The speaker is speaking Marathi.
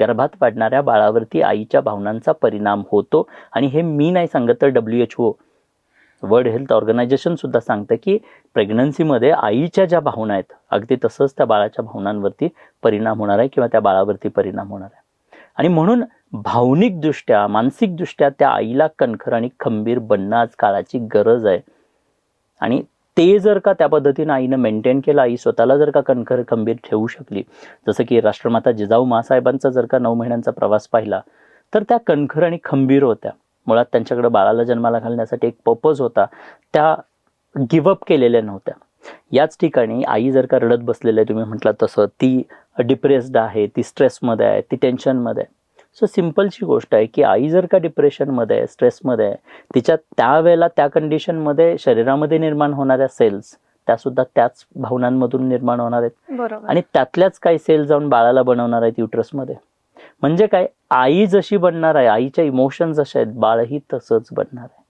गर्भात वाढणाऱ्या बाळावरती आईच्या भावनांचा परिणाम होतो आणि हे मी नाही सांगत तर W H O world health organization सुद्धा सांगतं की प्रेग्नन्सीमध्ये आईच्या ज्या भावना आहेत अगदी तसंच त्या बाळाच्या भावनांवरती परिणाम होणार आहे किंवा त्या बाळावरती परिणाम होणार आहे. आणि म्हणून भावनिकदृष्ट्या मानसिकदृष्ट्या त्या आईला कणखर आणि खंबीर बनणं आज काळाची गरज आहे. आणि ते जर का त्या पद्धतीनं आईनं मेंटेन केलं आई स्वतःला जर का कणखर खंबीर ठेवू शकली जसं की राष्ट्रमाता जिजाऊ मासाहेबांचा जर का नऊ महिन्यांचा प्रवास पाहिला तर त्या कणखर आणि खंबीर होत्या. मुळात त्यांच्याकडे बाळाला जन्माला घालण्यासाठी एक पर्पज होता. त्या गिवअप केलेल्या नव्हत्या. याच ठिकाणी आई जर का रडत बसलेल्या आहे तुम्ही म्हटलं तसं ती डिप्रेस्ड आहे ती स्ट्रेसमध्ये आहे ती टेन्शनमध्ये आहे. सो सिम्पलची गोष्ट आहे की आई जर का डिप्रेशनमध्ये आहे स्ट्रेसमध्ये आहे तिच्या त्यावेळेला त्या कंडिशनमध्ये शरीरामध्ये निर्माण होणाऱ्या सेल्स त्या सुद्धा त्याच भावनांमधून निर्माण होणार आहेत. आणि त्यातल्याच काही सेल जाऊन बाळाला बनवणार आहेत युट्रसमध्ये म्हणजे काय? आई जशी बनणार आहे आईच्या इमोशन जसे आहेत बाळही तसंच बनणार आहे.